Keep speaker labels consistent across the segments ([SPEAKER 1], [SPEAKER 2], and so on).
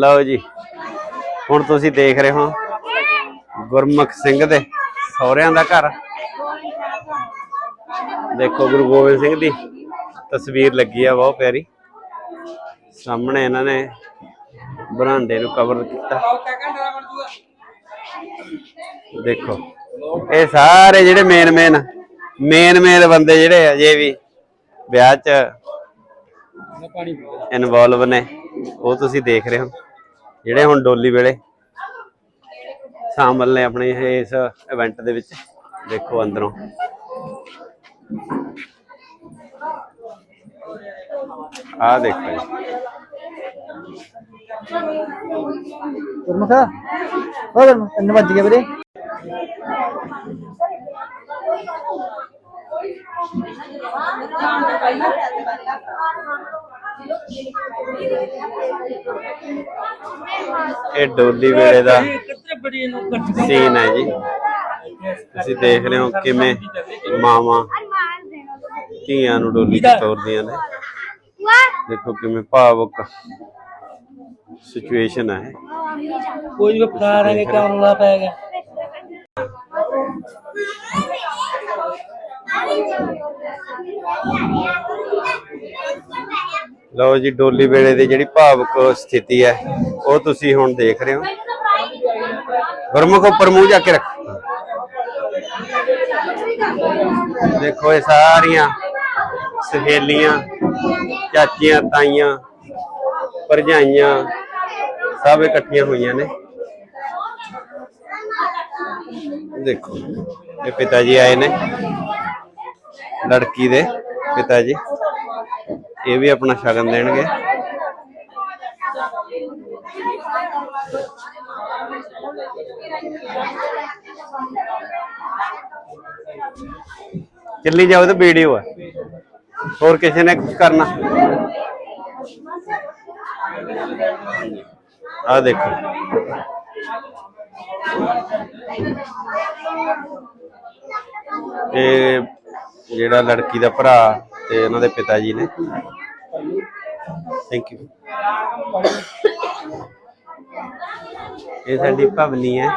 [SPEAKER 1] ਲਓ ਜੀ ਹੁਣ ਤੁਸੀਂ ਦੇਖ ਰਹੇ ਹੋ ਗੁਰਮੁਖ ਸਿੰਘ ਦੇ ਸਹੁਰਿਆਂ ਦਾ ਘਰ। ਦੇਖੋ ਗੁਰੂ ਗੋਬਿੰਦ ਸਿੰਘ ਦੀ ਤਸਵੀਰ ਲੱਗੀ ਆ ਬਹੁਤ ਪਿਆਰੀ। ਸਾਹਮਣੇ ਇਹਨਾਂ ਨੇ ਬਰਾਂਡੇ ਨੂੰ ਕਵਰ ਕੀਤਾ। ਦੇਖੋ ਇਹ ਸਾਰੇ ਜਿਹੜੇ ਮੇਨ ਮੇਨ ਮੇਨ ਮੇਨ ਬੰਦੇ ਜਿਹੜੇ ਅਜੇ ਵੀ ਵਿਆਹ 'ਚ ਇਨਵੋਲਵ ਨੇ। ਉਹ ਤੁਸੀਂ ਦੇਖ ਰਹੇ ਹੋ ਜਿਹੜੇ ਹੁਣ ਡੋਲੀ ਵੇਲੇ ਸ਼ਾਮਲ ਨੇ ਆਪਣੇ ਇਸ ਇਵੈਂਟ ਦੇ ਵਿੱਚ ਦੇਖੋ ਅੰਦਰੋਂ। ਆ ਦੇਖੋ ਜੀ।
[SPEAKER 2] ਗੁਰਮੁਖ ਹੋ ਗੁਰਮੁਖ ਇੰਨੇ ਵੱਜ ਗਏ ਵੀਰੇ।
[SPEAKER 1] ਇਹ ਡੋਲੀ ਵੇਲੇ ਦਾ ਸੀਨ ਹੈ ਜੀ। ਤੁਸੀਂ ਦੇਖ ਰਹੇ ਹੋ ਕਿਵੇਂ ਮਾਵਾਂ ਧੀਆਂ ਨੂੰ ਡੋਲੀ ਤੇ ਤੋਰਦੀਆਂ ਨੇ। ਦੇਖੋ ਕਿਵੇਂ ਭਾਵੁਕ ਸਿਚੁਏਸ਼ਨ ਹੈ।
[SPEAKER 2] ਕੋਈ ਵੀ ਪਕਾ ਰਹੇ ਕਿਆ ਰੌਲਾ ਪੈ ਗਿਆ।
[SPEAKER 1] ਲਓ ਜੀ, ਡੋਲੀ ਵੇਲੇ ਦੀ ਜਿਹੜੀ ਭਾਵਕ ਸਥਿਤੀ ਹੈ, ਉਹ ਤੁਸੀਂ ਹੁਣ ਦੇਖ ਰਹੇ ਹੋ। ਗੁਰਮੁਖ ਉੱਪਰ ਮੂੰਹ ਜਾ ਕੇ ਰੱਖ। ਦੇਖੋ ਇਹ ਸਾਰੀਆਂ ਸਹੇਲੀਆਂ, ਚਾਚੀਆਂ, ਤਾਈਆਂ, ਭਰਜਾਈਆਂ, ਸਭ ਇਕੱਠੀਆਂ ਹੋਈਆਂ ਨੇ। ਦੇਖੋ, ਇਹ ਪਿਤਾ ਜੀ ਆਏ ਨੇ, ਲੜਕੀ ਦੇ ਪਿਤਾ ਜੀ। ਇਹ ਵੀ ਆਪਣਾ ਸ਼ਗਨ ਦੇਣਗੇ। ਚੱਲੀ ਜਾਓ ਤੇ ਵੀਡੀਓ ਹੈ ਹੋਰ ਕਿਸੇ ਨੇ ਕੁਝ ਕਰਨਾ? ਆ ਦੇਖੋ। ਇਹ ਜਿਹੜਾ ਲੜਕੀ ਦਾ ਭਰਾ ਤੇ ਉਹਨਾਂ ਦੇ ਪਿਤਾ ਜੀ ਨੇ ਥੈਂਕ ਯੂ ਇਹ ਸਾਡੀ ਭਵਨੀ ਹੈ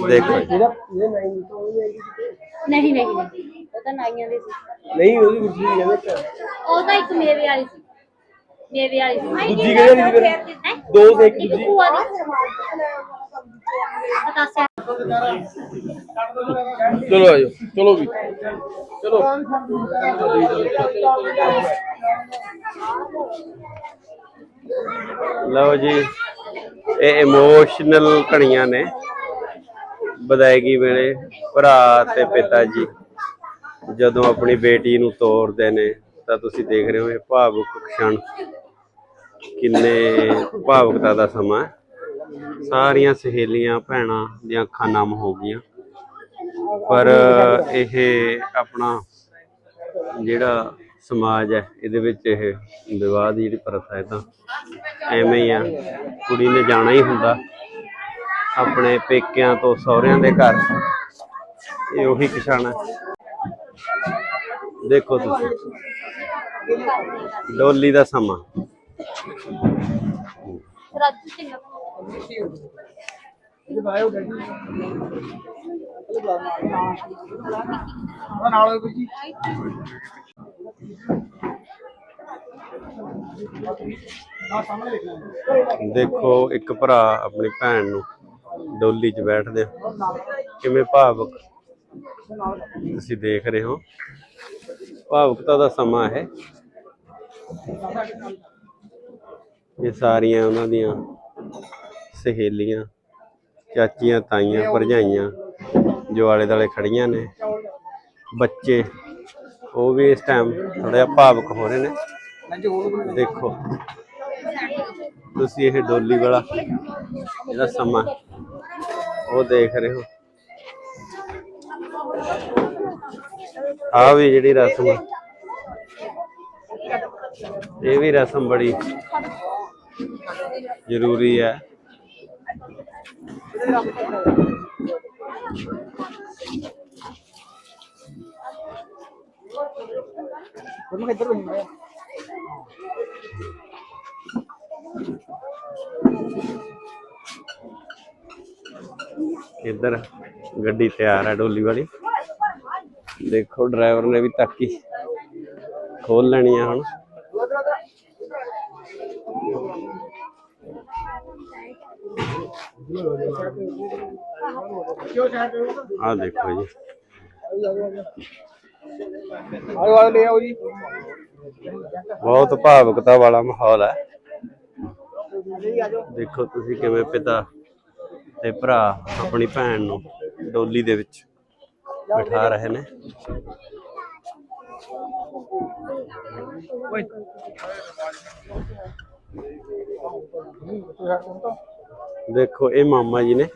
[SPEAKER 1] ਦੇਖੋ ਜੀ।
[SPEAKER 3] ਨਹੀਂ ਨਹੀਂ ਨਹੀਂ। ਉਹ ਤਾਂ ਨਾਈਆਂ ਦੇ ਸੀ
[SPEAKER 2] ਨਹੀਂ ਉਹਦੀ ਗੁੱਜੀ ਜਾਂਦੇ
[SPEAKER 3] ਉਹ ਤਾਂ ਇੱਕ ਮੇਵੇ ਵਾਲੀ ਸੀ। ਮੇਵੇ ਵਾਲੀ ਸੀ।
[SPEAKER 2] ਦੂਜੀ ਕਿਹੜੀ ਵਾਲੀ ਸੀ ਫਿਰ?
[SPEAKER 3] ਹੈਂ?
[SPEAKER 2] ਦੋ ਤੇ ਇੱਕ
[SPEAKER 3] ਇੱਕ
[SPEAKER 2] ਦੂਜੀ।
[SPEAKER 3] ਭੂਆ ਦੀ। ਪਤਾਸੇ
[SPEAKER 2] ਚਲੋ ਆਜੋ ਚਲੋ ਵੀ। ਚਲੋ।
[SPEAKER 1] ਲਓ ਜੀ। ਇਹ ਇਮੋਸ਼ਨਲ ਘੜੀਆਂ ਨੇ। ਵਿਦਾਇਗੀ ਵੇਲੇ ਭਰਾ ਤੇ ਪਿਤਾ ਜੀ ਜਦੋਂ ਆਪਣੀ ਬੇਟੀ ਨੂੰ ਤੋਰਦੇ ਨੇ, ਤਾਂ ਤੁਸੀਂ ਦੇਖ ਰਹੇ ਹੋ ਇਹ ਭਾਵੁਕ ਕਸ਼ਣ ਕਿੰਨੇ ਭਾਵੁਕਤਾ ਦਾ ਸਮਾਂ ਸਾਰੀਆਂ ਸਹੇਲੀਆਂ ਭੈਣਾਂ ਦੀਆਂ ਅੱਖਾਂ ਨਮ ਹੋ ਗਈਆਂ। ਪਰ ਇਹ ਆਪਣਾ ਜਿਹੜਾ ਸਮਾਜ ਹੈ, ਇਹਦੇ ਵਿੱਚ ਇਹ ਵਿਵਾਹ ਦੀ ਜਿਹੜੀ ਪ੍ਰਥਾ ਹੈ ਤਾਂ ਐਵੇਂ ਹੀ ਆ। ਕੁੜੀ ਨੇ ਜਾਣਾ ਹੀ ਹੁੰਦਾ ਆਪਣੇ ਪੇਕਿਆਂ ਤੋਂ ਸਹੁਰਿਆਂ ਦੇ ਘਰ। ਇਹ ਉਹੀ ਕਿਸਾਨ ਹੈ। ਦੇਖੋ ਤੁਸੀਂ। ਡੋਲੀ ਦਾ ਸਮਾਂ।
[SPEAKER 3] ਰਾਜੂ ਸਿੰਘ
[SPEAKER 2] ਨਾਲ ਗੁੱਜੀ ਆ ਸਾਹਮਣੇ
[SPEAKER 1] ਦੇਖੋ, ਇੱਕ ਭਰਾ ਆਪਣੀ ਭੈਣ ਨੂੰ ਡੋਲੀ 'ਚ ਬੈਠਦੇ ਕਿਵੇਂ ਭਾਵੁਕ ਤੁਸੀਂ ਦੇਖ ਰਹੇ ਹੋ? ਭਾਵੁਕਤਾ ਦਾ ਸਮਾਂ ਹੈ। ਇਹ ਸਾਰੀਆਂ ਉਹਨਾਂ ਦੀਆਂ ਸਹੇਲੀਆਂ, ਚਾਚੀਆਂ, ਤਾਈਆਂ, ਭਰਜਾਈਆਂ, ਜੋ ਆਲੇ ਦਾਲੇ ਖੜੀਆਂ ਨੇ, ਬੱਚੇ ਉਹ ਵੀ ਇਸ ਟਾਈਮ ਥੋੜਾ ਜਿਹਾ ਭਾਵੁਕ ਹੋ ਰਹੇ ਨੇ। ਦੇਖੋ। ਤੁਸੀਂ ਇਹ ਡੋਲੀ ਵਾਲਾ ਜਿਹੜਾ ਸਮਾਂ ਉਹ ਦੇਖ ਰਹੇ ਹੋ। ਆ ਵੀ ਜਿਹੜੀ ਰਸਮ ਇਹ ਵੀ ਰਸਮ ਬੜੀ ਜ਼ਰੂਰੀ ਹੈ।
[SPEAKER 2] ਗੁਰਮੁਖ ਇੱਧਰ ਹੋਈ ਮੈਂ
[SPEAKER 1] ਇੱਧਰ ਗੱਡੀ ਤਿਆਰ ਹੈ ਡੋਲੀ ਵਾਲੀ। ਦੇਖੋ ਡਰਾਈਵਰ ਨੇ ਵੀ ਤਾਕੀ ਖੋਲ ਲੈਣੀ ਆ ਹੁਣ।
[SPEAKER 2] ਕਿਉਂ
[SPEAKER 1] ਆਹ ਦੇਖੋ ਜੀ।
[SPEAKER 2] ਆਓ ਆਓ ਲੈ ਆਓ ਜੀ।
[SPEAKER 1] ਬਹੁਤ ਭਾਵੁਕਤਾ ਵਾਲਾ ਮਾਹੌਲ ਹੈ। ਦੇਖੋ ਤੁਸੀਂ ਕਿਵੇਂ ਪਿਤਾ ਤੇ ਭਰਾ ਆਪਣੀ ਭੈਣ ਨੂੰ ਡੋਲੀ ਦੇ ਵਿੱਚ ਬਿਠਾ ਰਹੇ ਨੇ। ਦੇਖੋ ਇਹ ਮਾਮਾ ਜੀ ਨੇ।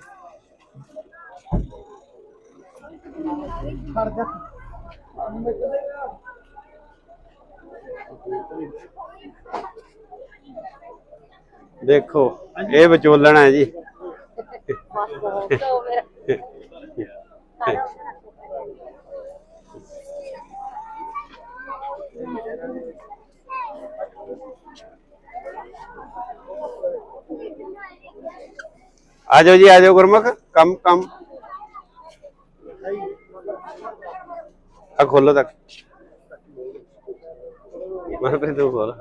[SPEAKER 2] ਖੜ ਜਾ।
[SPEAKER 1] ਦੇਖੋ ਇਹ ਵਿਚੋਲਣ ਹੈ ਜੀ
[SPEAKER 3] ਤੋ ਮੇਰਾ ਸਾਰਾ
[SPEAKER 1] ਆ ਜਾਓ ਜੀ ਆ ਜਾਓ ਗੁਰਮੁਖ ਕੰਮ ਕੰਮ ਆ ਖੋਲੋ ਤੱਕ। ਮੈਂ ਫਿਰ ਤੂੰ ਖੋਲ।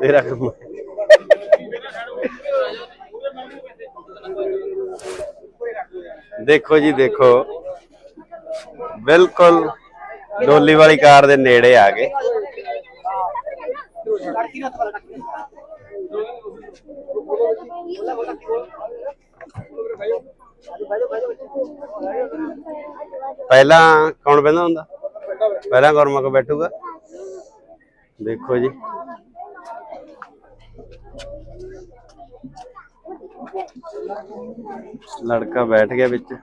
[SPEAKER 1] ਤੇਰਾ ਕੰਮ ਦੇਖੋ ਜੀ, ਦੇਖੋ। ਬਿਲਕੁਲ ਡੋਲੀ ਵਾਲੀ ਕਾਰ ਦੇ ਨੇੜੇ ਆ ਗਏ। ਪਹਿਲਾਂ ਕੌਣ ਪਹਿਲਾਂ ਹੁੰਦਾ? ਪਹਿਲਾਂ ਗੁਰਮੁਖ ਬੈਠੂਗਾ। ਦੇਖੋ ਜੀ। ਲੜਕਾ ਬੈਠ ਗਿਆ ਵਿੱਚ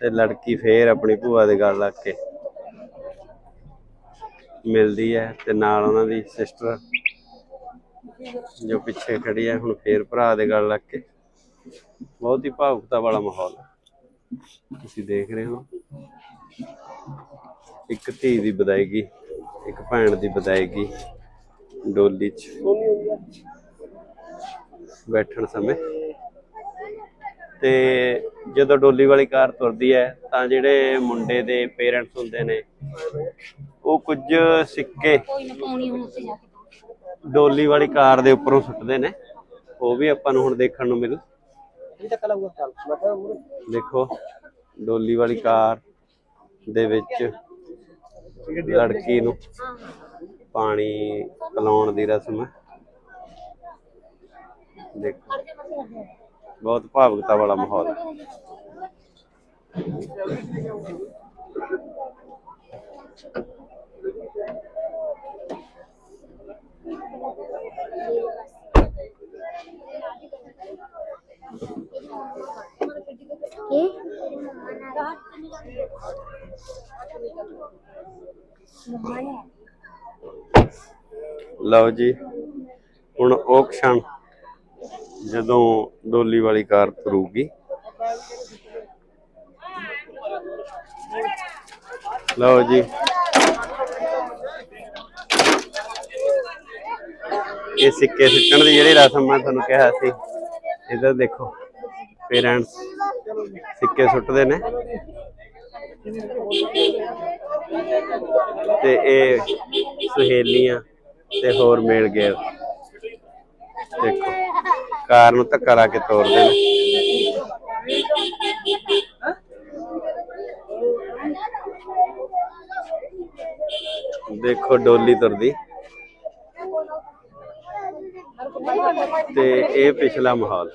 [SPEAKER 1] ਤੇ ਲੜਕੀ ਫੇਰ ਆਪਣੀ ਭੂਆ ਦੇ ਗਲ ਲੱਗ ਕੇ ਮਿਲਦੀ ਹੈ ਤੇ ਨਾਲ ਉਹਨਾਂ ਦੀ ਸਿਸਟਰ ਜੋ ਪਿੱਛੇ ਖੜੀ ਹੈ, ਹੁਣ ਫੇਰ ਭਰਾ ਦੇ ਗੱਲ ਲੱਗ ਕੇ। ਬਹੁਤ ਹੀ ਭਾਵੁਕਤਾ ਵਾਲਾ ਮਾਹੌਲ ਤੁਸੀਂ ਦੇਖ ਰਹੇ ਹੋ। ਇੱਕ ਧੀ ਦੀ ਵਿਦਾਇਗੀ ਇੱਕ ਭੈਣ ਦੀ ਵਿਦਾਇਗੀ ਡੋਲੀ 'ਚ ਬੈਠਣ ਸਮੇਂ। ਤੇ ਜਦੋਂ ਡੋਲੀ ਵਾਲੀ ਕਾਰ ਤੁਰਦੀ ਹੈ ਤਾਂ ਜਿਹੜੇ ਮੁੰਡੇ ਦੇ ਪੇਰੈਂਟਸ ਹੁੰਦੇ ਨੇ ਉਹ ਕੁਝ ਸਿੱਕੇ ਡੋਲੀ ਵਾਲੀ ਕਾਰ ਦੇ ਉੱਪਰੋਂ ਸੁੱਟਦੇ ਨੇ। ਉਹ ਵੀ ਆਪਾਂ ਨੂੰ ਹੁਣ ਦੇਖਣ ਨੂੰ ਮਿਲੂ। ਦੇਖੋ ਡੋਲੀ ਵਾਲੀ ਕਾਰ ਦੇ ਵਿੱਚ ਲੜਕੀ ਨੂੰ ਪਾਣੀ ਪਿਲਾਉਣ ਦੀ ਰਸਮ ਹੈ। ਦੇਖੋ। ਬਹੁਤ ਭਾਵੁਕਤਾ ਵਾਲਾ ਮਾਹੌਲ ਹੈ। ਲਓ ਜੀ, ਹੁਣ ਉਹ ਖਣ ਜਦੋਂ ਡੋਲੀ ਵਾਲੀ ਕਾਰ ਤੁਰੂਗੀ। ਲਓ ਜੀ। ਇਹ ਸਿੱਕੇ ਸਿੱਟਣ ਦੀ ਜਿਹੜੀ ਰਸਮ ਮੈਂ ਤੁਹਾਨੂੰ ਕਿਹਾ ਸੀ, ਇਧਰ ਦੇਖੋ ਪੇਰੈਂਟਸ ਸਿੱਕੇ ਸੁੱਟਦੇ ਨੇ। ਤੇ ਇਹ ਸਹੇਲੀਆਂ ਤੇ ਹੋਰ ਮੇਲ ਗਏ। ਦੇਖੋ, ਕਾਰ ਨੂੰ ਧੱਕਾ ਲਾ ਕੇ ਤੋਰਦੇ ਨੇ। ਦੇਖੋ ਡੋਲੀ ਤੁਰਦੀ। ਤੇ ਇਹ ਪਿਛਲਾ ਮਾਹੌਲ।